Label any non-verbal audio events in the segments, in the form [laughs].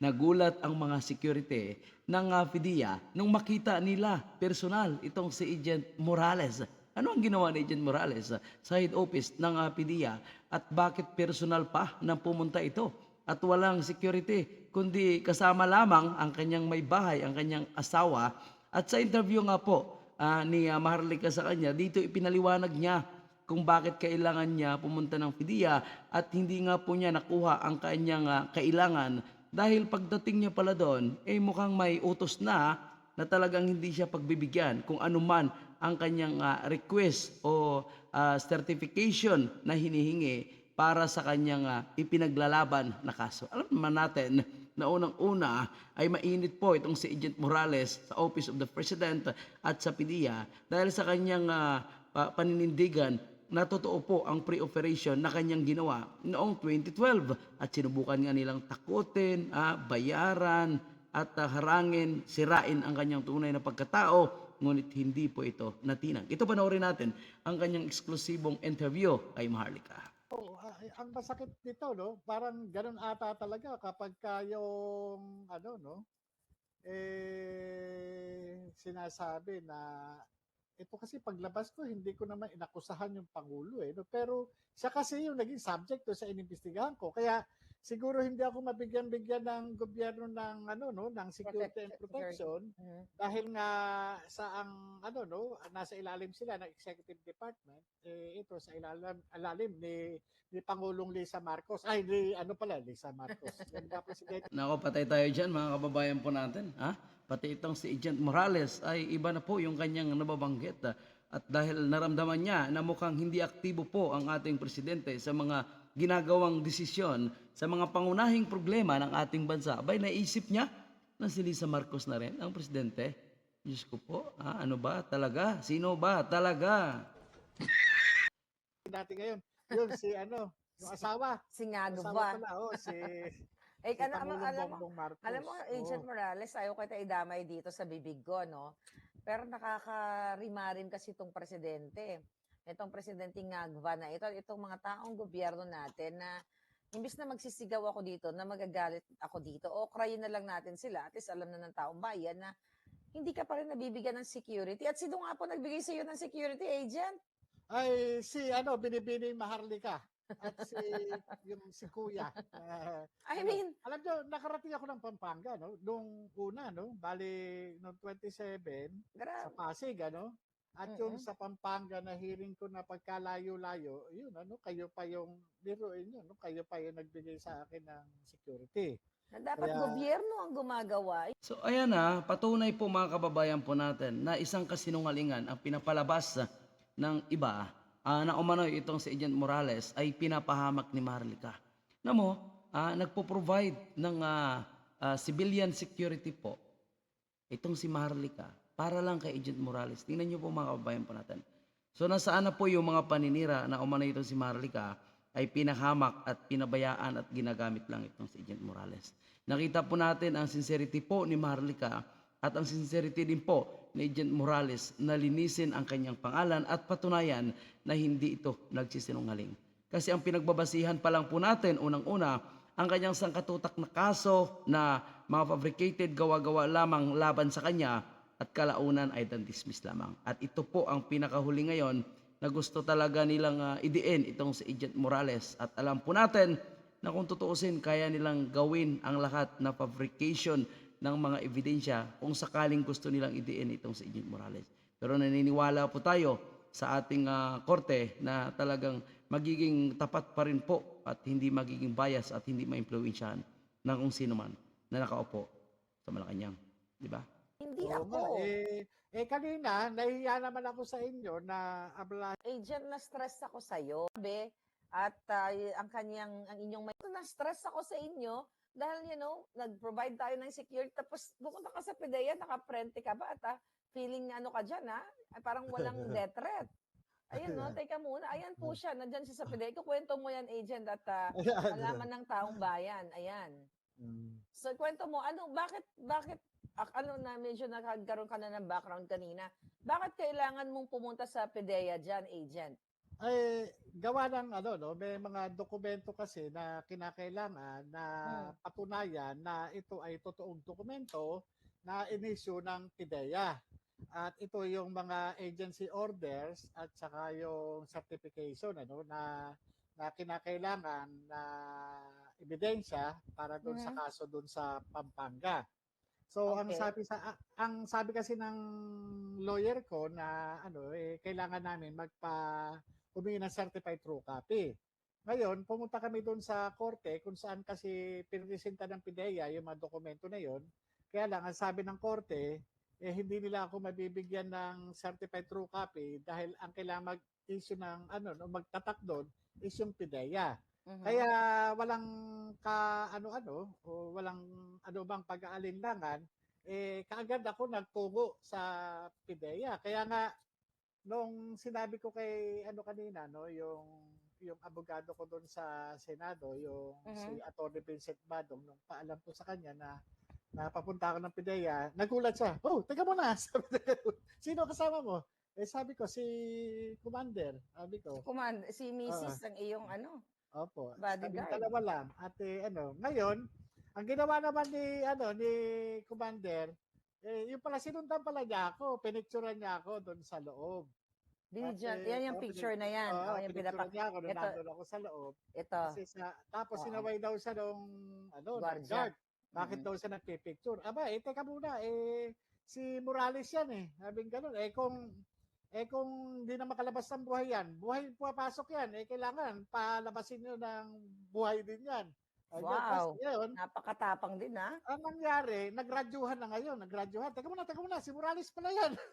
Nagulat ang mga security ng uh, PDEA nung makita nila personal itong si Agent Morales. Ano ang ginawa ni Agent Morales ah, sa head office ng uh, PDEA at bakit personal pa nang pumunta ito? At walang security, kundi kasama lamang ang kanyang may bahay, ang kanyang asawa. At sa interview nga po ah, ni ah, Maharlika sa kanya, dito ipinaliwanag niya kung bakit kailangan niya pumunta ng PDEA at hindi nga po niya nakuha ang kanyang ah, kailangan dahil pagdating niya pala doon, eh mukhang may utos na na talagang hindi siya pagbibigyan kung ano man ang kanyang ah, request o ah, certification na hinihingi para sa kanyang ah, ipinaglalaban na kaso. Alam naman natin na unang-una ay mainit po itong si Agent Morales sa Office of the President at sa PDEA dahil sa kanyang pa- paninindigan na totoo po ang pre-operation na kanyang ginawa noong 2012 at sinubukan nga nilang takutin, ah, bayaran at ah, harangin, sirain ang kanyang tunay na pagkatao ngunit hindi po ito natinag. Ito panoorin natin ang kanyang eksklusibong interview kay Maharlika. Oo, ah, eh, ang masakit nito, no? Parang ganun ata talaga kapag ka yung, ano, no? Eh, sinasabi na, ito kasi paglabas ko, hindi ko naman inakusahan yung Pangulo, eh. No? Pero siya kasi yung naging subject to sa inimbestigahan ko. Kaya siguro hindi ako mabigyan-bigyan ng gobyerno ng, ano, no? Ng security and Protect- protection Mhm. dahil nga sa ang ano no nasa ilalim sila ng executive department eh ito sa ilalim alalim ni ni Pangulong Lisa Marcos ay ni ano pala Lisa Marcos Nako, patay tayo dyan mga kababayan po natin. Ha? Pati itong si Agent Morales ay iba na po yung kanyang nababanggit. At dahil naramdaman niya na mukhang hindi aktibo po ang ating presidente sa mga ginagawang desisyon sa mga pangunahing problema ng ating bansa, abay naisip niya na si Lisa Marcos na rin ang presidente. Diyos ko po, ah, ano ba talaga? Sino ba talaga? natin ngayon yun si ano yung asawa Si asawa Ngagva. pala oh si, Eh, si ano, alam, Pangulong alam mo, Bongbong Marcos alam mo, Agent Oo. Morales, ayaw kita idamay dito sa bibig ko, no? Pero nakakarima rin kasi itong presidente. Itong presidente Ngagva na ito, itong mga taong gobyerno natin na imbis na magsisigaw ako dito, na magagalit ako dito, o krayin na lang natin sila, at least alam na ng taong bayan na hindi ka pa rin nabibigyan ng security. At sino nga po nagbigay sa iyo ng security agent? ay si ano binibini Maharlika at si yung si Kuya Ah, I ano, mean, alam nyo, nakarating ako ng Pampanga, no? Nung una, no? Bali, noong 27, sa grabe. Pasig, ano? At yung sa Pampanga na hearing ko na pagkalayo-layo, yun, ano? Kayo pa yung, biruin yun, no? Kayo pa yung nagbigay sa akin ng security. Na dapat Kaya- gobyerno ang gumagawa. So ayan na, patunay po mga kababayan po natin na isang kasinungalingan ang pinapalabas ng iba ah, na umano'y itong si Agent Morales ay pinapahamak ni Marlica. Na mo, ah, nagpo-provide ng ah, ah, civilian security po itong si Marlica para lang kay Agent Morales. Tingnan niyo po mga kababayan po natin. So nasaan na po yung mga paninira na umano'y itong si Marlica ay pinahamak at pinabayaan at ginagamit lang itong si Agent Morales. Nakita po natin ang sincerity po ni Marlica at ang sincerity din po ni Agent Morales na linisin ang kanyang pangalan at patunayan na hindi ito nagsisinungaling. Kasi ang pinagbabasihan pa lang po natin, unang-una, ang kanyang sangkatutak na kaso na mga fabricated gawa-gawa lamang laban sa kanya at kalaunan ay dan-dismiss lamang. At ito po ang pinakahuli ngayon na gusto talaga nilang ah, idiin itong si Agent Morales. At alam po natin na kung tutuusin, kaya nilang gawin ang lahat na fabrication ng mga ebidensya kung sakaling gusto nilang idiin itong si Agent Morales. Pero naniniwala po tayo sa ating ah, korte na talagang magiging tapat pa rin po at hindi magiging bias at hindi maimpluwensyahan ng kung sino man na nakaupo sa Malacanang. Di ba? Hindi Oo ako. nga, eh, eh kanina, nahiya naman ako sa inyo na abla agent na stress ako sa iyo. Sabi, at y- ang kanyang ang inyong may na stress ako sa inyo dahil you know, nag-provide tayo ng security tapos pupunta ka sa PDEA, naka-prente ka ba at ah, feeling ano ka diyan ha? Ay, parang walang [laughs] death threat. Ayun no, teka muna. Ayan po siya, nandiyan siya sa PDEA. Kukwento mo yan, agent, at ah, [laughs] malaman ng taong bayan. Ayan. Mm. So kwento mo, ano, bakit, bakit, ak- ano na, medyo nagkaroon ka na ng background kanina, bakit kailangan mong pumunta sa PDEA dyan, agent? Ay gawa ng ano no, may mga dokumento kasi na kinakailangan na Hmm. patunayan na ito ay totoong dokumento na inisyu ng PIDEA. At ito yung mga agency orders at saka yung certification ano na na kinakailangan na ebidensya para doon sa Mhm. kaso doon sa Pampanga. So ang Okay. sabi sa ang sabi kasi ng lawyer ko na ano eh kailangan namin magpa humingi ng certified true copy. Ngayon, pumunta kami doon sa korte kung saan kasi pinresenta ng PIDEA yung mga dokumento na yon. Kaya lang, ang sabi ng korte, eh, hindi nila ako mabibigyan ng certified true copy dahil ang kailangan mag-issue ng ano, no, magtatak doon is yung PIDEA. Mhm. Kaya walang ka ano-ano o walang ano bang pag-aalinlangan eh kaagad ako nagtungo sa PIDEA. Kaya nga nung sinabi ko kay ano kanina no yung yung abogado ko doon sa Senado, yung si Mhm. Attorney Vincent Badong, nung paalam ko sa kanya na na papunta ako ng PIDEA, nagulat siya. Oh, teka muna. [laughs] Sabi Sino kasama mo? Eh sabi ko si Commander. Sabi ko. Command, si Mrs. ang iyong ano. Opo. Bodyguard. Kaming dalawa lang. At eh, ano, ngayon, ang ginawa naman ni ano ni Commander, eh, yung pala sinundan pala niya ako, pinicturean niya ako doon sa loob. Kasi, yan yung oh, picture na yan. Oo, oh, yung pinapak... niya ako Ito. nandun ako sa loob. Ito. Kasi sa, tapos Oo. sinaway daw siya nung ano, guard. Bakit Mhm. daw siya nagpipicture? Aba, eh, teka muna, eh, si Morales yan eh. Sabing ganun. Eh, kung, eh, kung hindi na makalabas ng buhay yan, buhay pumapasok yan, eh, kailangan palabasin nyo ng buhay din yan. Ayun, Wow. ngayon, Napakatapang din ha. ang nangyari, nagradyuhan na ngayon, nagradyuhan. Teka muna, teka muna, si Morales pala yan. [laughs]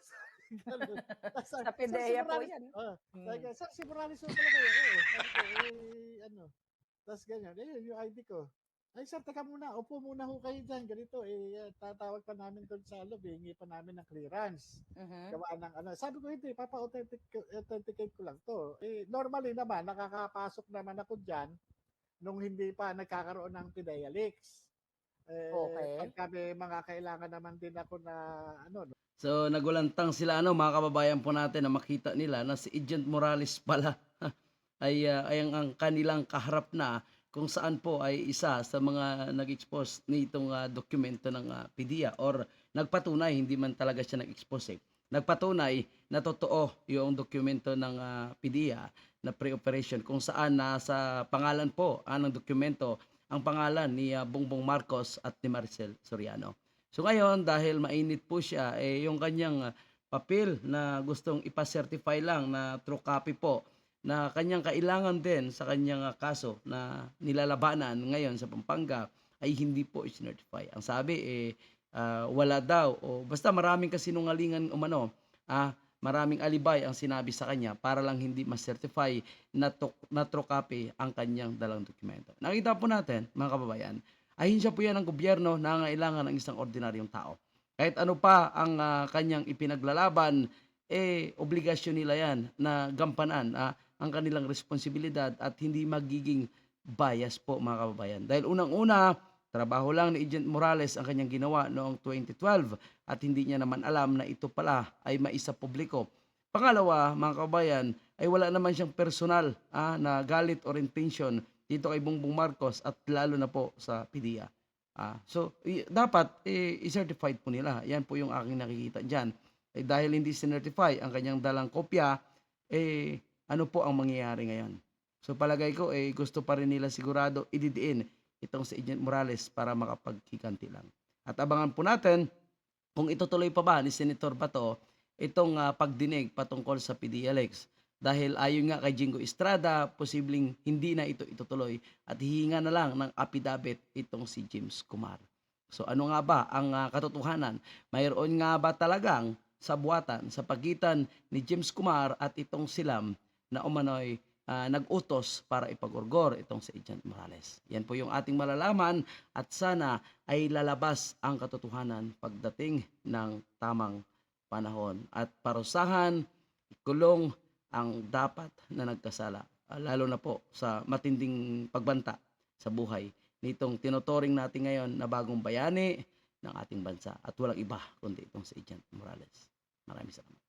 [laughs] Sa "Sir, si PIDEA po Morales-" yan. Oo. Mm. Sir, si Morales po pala kayo. Ko, eh, ano. Tapos ganyan, eh, yun, yung ID ko. Ay, sir, teka muna, upo muna ho kayo dyan, ganito, eh, tatawag pa namin doon sa lobby, hingi pa namin ng clearance. Gawa ng ano. Sabi ko, hindi, papa-authenticate ko lang to. Eh, normally naman, nakakapasok naman ako dyan nung hindi pa nagkakaroon ng PIDEA leaks. Eh, Okay. Pagka may mga kailangan naman din ako na, ano, no, So nagulantang sila ano mga kababayan po natin na makita nila na si Agent Morales pala [laughs] ay ah, ay ang, ang kanilang kaharap na kung saan po ay isa sa mga nag-expose nitong ah, dokumento ng ah, PDEA or nagpatunay hindi man talaga siya nag-expose eh. Nagpatunay na totoo yung dokumento ng ah, PDEA na pre-operation kung saan nasa pangalan po ah, ng dokumento ang pangalan ni ah, Bongbong Marcos at ni Maricel Soriano. So ngayon, dahil mainit po siya, eh, yung kanyang papel na gustong ipacertify lang na true copy po na kanyang kailangan din sa kanyang kaso na nilalabanan ngayon sa Pampanga ay hindi po i-certify. Ang sabi eh ah, wala daw o basta maraming kasinungalingan umano ah maraming alibay ang sinabi sa kanya para lang hindi ma-certify na, to, na true copy ang kanyang dalang dokumento. Nakita po natin mga kababayan ahinsya po yan ng gobyerno na ngailangan ng isang ordinaryong tao. Kahit ano pa ang ah, kanyang ipinaglalaban, eh, obligasyon nila yan na gampanan ah, ang kanilang responsibilidad at hindi magiging bias po mga kababayan. Dahil unang-una, trabaho lang ni Agent Morales ang kanyang ginawa noong 2012 at hindi niya naman alam na ito pala ay maisa publiko. Pangalawa, mga kababayan, ay wala naman siyang personal ah, na galit or intention dito kay Bongbong Marcos at lalo na po sa PDEA. Ah, so dapat eh, i-certified po nila. Yan po yung aking nakikita diyan. Eh, dahil hindi sinertify ang kanyang dalang kopya, eh ano po ang mangyayari ngayon? So palagay ko eh gusto pa rin nila sigurado ididiin itong si Agent Morales para makapagkikanti lang. At abangan po natin kung itutuloy pa ba ni Senator Bato itong ah, pagdinig patungkol sa PDLX. Dahil ayon nga kay Jingo Estrada, posibleng hindi na ito itutuloy at hihinga na lang ng affidavit itong si James Kumar. So ano nga ba ang ah, katotohanan? Mayroon nga ba talagang sabuatan sa pagitan ni James Kumar at itong silam na umano'y ah, nag-utos para ipagorgor itong si Agent Morales. Yan po yung ating malalaman at sana ay lalabas ang katotohanan pagdating ng tamang panahon at parusahan, kulong ang dapat na nagkasala ah, lalo na po sa matinding pagbanta sa buhay nitong tinuturing natin ngayon na bagong bayani ng ating bansa at walang iba kundi itong si Agent Morales. Maraming salamat.